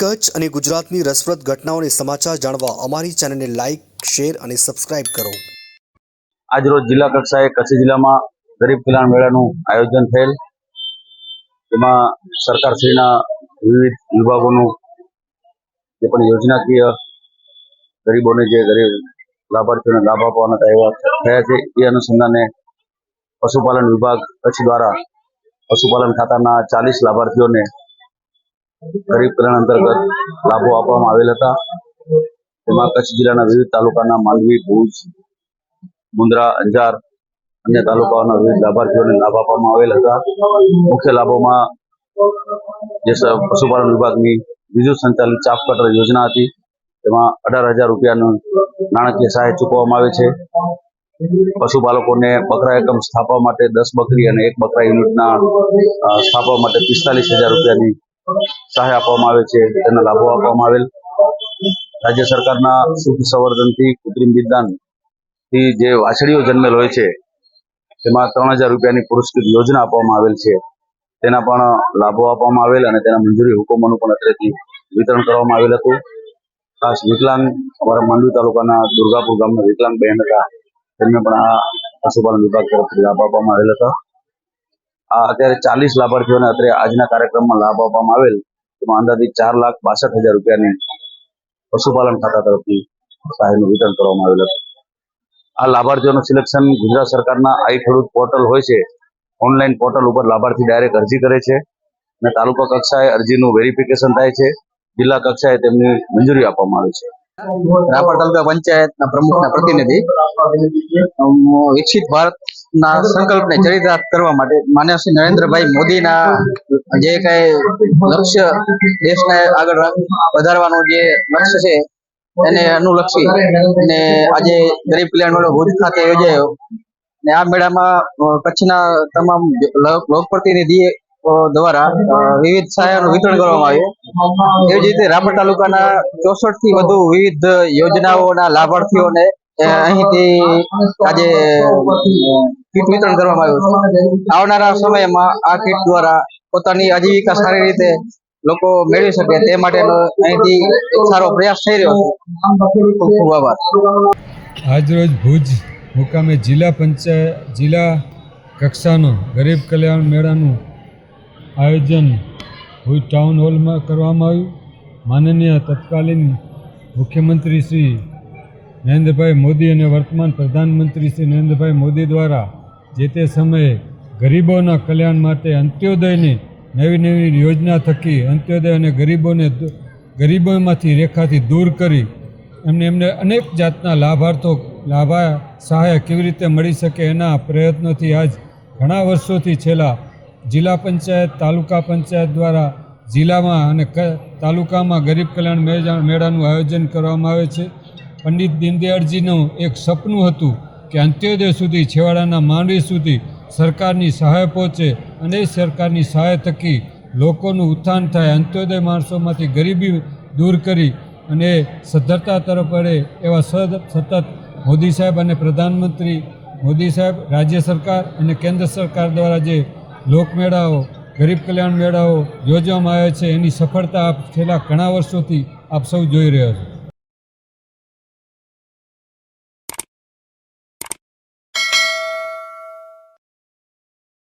કચ્છ અને ગુજરાતની રસપ્રદ ઘટનાઓને સમાચાર જાણવા અમારી ચેનલને લાઇક શેર અને સબસ્ક્રાઇબ કરો. આજરોજ જિલ્લા કક્ષાએ કચ્છ જિલ્લામાં ગરીબ કલ્યાણ મેળાનું આયોજન થયેલ. તેમાં સરકારશ્રીના વિવિધ વિભાગોનું જે પણ યોજનાકીય ગરીબોને જે ગરીબ લાભાર્થીઓને લાભ આપવાના એવા થયા છે, એ અનુસંધાને પશુપાલન વિભાગ કચ્છ દ્વારા પશુપાલન ખાતાના ચાલીસ લાભાર્થીઓને ગરીબ કલ્યાણ અંતર્ગત લાભો આપવામાં આવેલ હતા. તેમાં કચ્છ જિલ્લાના વિવિધ તાલુકાના માંડવી, ભુજ, મુન્દ્રા, અંજાર અન્ય તાલુકાઓના વિવિધ લાભાર્થીઓને લાભ આપવામાં આવેલ હતા. મુખ્ય લાભોમાં જે પશુપાલન વિભાગની બીજું સંચાલિત ચાપ કટર યોજના હતી. તેમાં અઢાર હજાર રૂપિયાનું નાણાકીય સહાય ચૂકવવામાં આવે છે. પશુપાલકોને બકરા એકમ સ્થાપવા માટે દસ બકરી અને એક બકરા યુનિટના સ્થાપવા માટે પિસ્તાલીસ હજાર રૂપિયાની સહાય આપવામાં આવે છે, તેના લાભો આપવામાં આવેલ. રાજ્ય સરકારના શુદ્ધ સંવર્ધનથી કૃત્રિમ વિદ્યાનથી જે વાછડીઓ જન્મેલ હોય છે, તેમાં ત્રણ હજાર રૂપિયાની પુરસ્કૃત યોજના આપવામાં આવેલ છે. તેના પણ લાભો આપવામાં આવેલ અને તેના મંજૂરી હુકમોનું પણ અત્રેથી વિતરણ કરવામાં આવેલ હતું. ખાસ વિકલાંગ અમારા માંડવી તાલુકાના દુર્ગાપુર ગામના વિકલાંગ બહેન હતા. તેમને પણ આ પશુપાલન વિભાગ તરફથી લાભ આપવામાં આવેલ હતા. અત્યારે ચાલીસ લાભાર્થીઓને અત્યારે આજના કાર્યક્રમમાં લાભ આપવામાં આવેલ. તેમાં અંદાજિત ચાર લાખ બાસઠ હજાર રૂપિયાની પશુપાલન ખાતા તરફથી સહાયનું વિતરણ કરવામાં આવેલ હતું. આ લાભાર્થીઓનું સિલેક્શન ગુજરાત સરકારના આઈ ખેડૂત પોર્ટલ હોય છે. ઓનલાઈન પોર્ટલ ઉપર લાભાર્થી ડાયરેક્ટ અરજી કરે છે અને તાલુકા કક્ષાએ અરજીનું વેરિફિકેશન થાય છે. જિલ્લા કક્ષાએ તેમની મંજૂરી આપવામાં આવે છે. રાપર તાલુકા પંચાયતના પ્રમુખના પ્રતિનિધિ. વિકસિત ભારતના સંકલ્પને ચરિતાર્થ કરવા માટે માન્ય શ્રી નરેન્દ્રભાઈ મોદીના જે કઈ લક્ષ્ય દેશને આગળ વધારવાનું જે લક્ષ્ય છે એને અનુલક્ષી અને આજે ગરીબ કલ્યાણ મેળો ભુજ ખાતે યોજાયો. ને આ મેળામાં કચ્છના તમામ લોક લોકપ્રતિનિધિ અ, દ્વારા વિવિધ સહાયનું વિતરણ કરવામાં આવ્યું. એવી જ રીતે રાપર તાલુકાના ચોસઠથી વધુ વિવિધ યોજનાઓના લાભાર્થીઓને અહીંથી આજે કીટ વિતરણ કરવામાં આવ્યું છે. આવનારા સમયમાં આ કીટ દ્વારા પોતાની આજીવિકા સારી રીતે લોકો મેળવી શકે તે માટેનો અહીંથી એક સારો પ્રયાસ થઈ રહ્યો છે. ખૂબ ખૂબ આભાર. આજરોજ ભુજ મુકામે જિલ્લા પંચાયત, જિલ્લા કક્ષાનો ગરીબ કલ્યાણ મેળાનું આયોજન ભુજ ટાઉન હોલમાં કરવામાં આવ્યું. માનનીય તત્કાલીન મુખ્યમંત્રી શ્રી નરેન્દ્રભાઈ મોદી અને વર્તમાન પ્રધાનમંત્રી શ્રી નરેન્દ્રભાઈ મોદી દ્વારા જે તે સમયે ગરીબોના કલ્યાણ માટે અંત્યોદયની નવી નવી યોજના થકી અંત્યોદય અને ગરીબોને ગરીબોમાંથી રેખાથી દૂર કરી એમને એમને અનેક જાતના લાભાર્થો, લાભા, સહાય કેવી રીતે મળી શકે એના પ્રયત્નોથી આજ ઘણા વર્ષોથી છેલ્લા જિલ્લા પંચાયત, તાલુકા પંચાયત દ્વારા જિલ્લામાં અને તાલુકામાં ગરીબ કલ્યાણ મેળા, મેળાનું આયોજન કરવામાં આવે છે. પંડિત દીનદયાળજીનું એક સપનું હતું કે અંત્યોદય સુધી, છેવાડાના માનવી સુધી સરકારની સહાય પહોંચે અને સરકારની સહાય થકી લોકોનું ઉત્થાન થાય, અંત્યોદય માણસોમાંથી ગરીબી દૂર કરી અને સદ્ધરતા તરફ વળે એવા સતત મોદી સાહેબ અને પ્રધાનમંત્રી મોદી સાહેબ, રાજ્ય સરકાર અને કેન્દ્ર સરકાર દ્વારા જે લોકમેળાઓ, ગરીબ કલ્યાણ મેળાઓ યોજવામાં આવે છે. એની સફળતા આપ છેલ્લા ઘણા વર્ષોથી આપ સૌ જોઈ રહ્યા છો.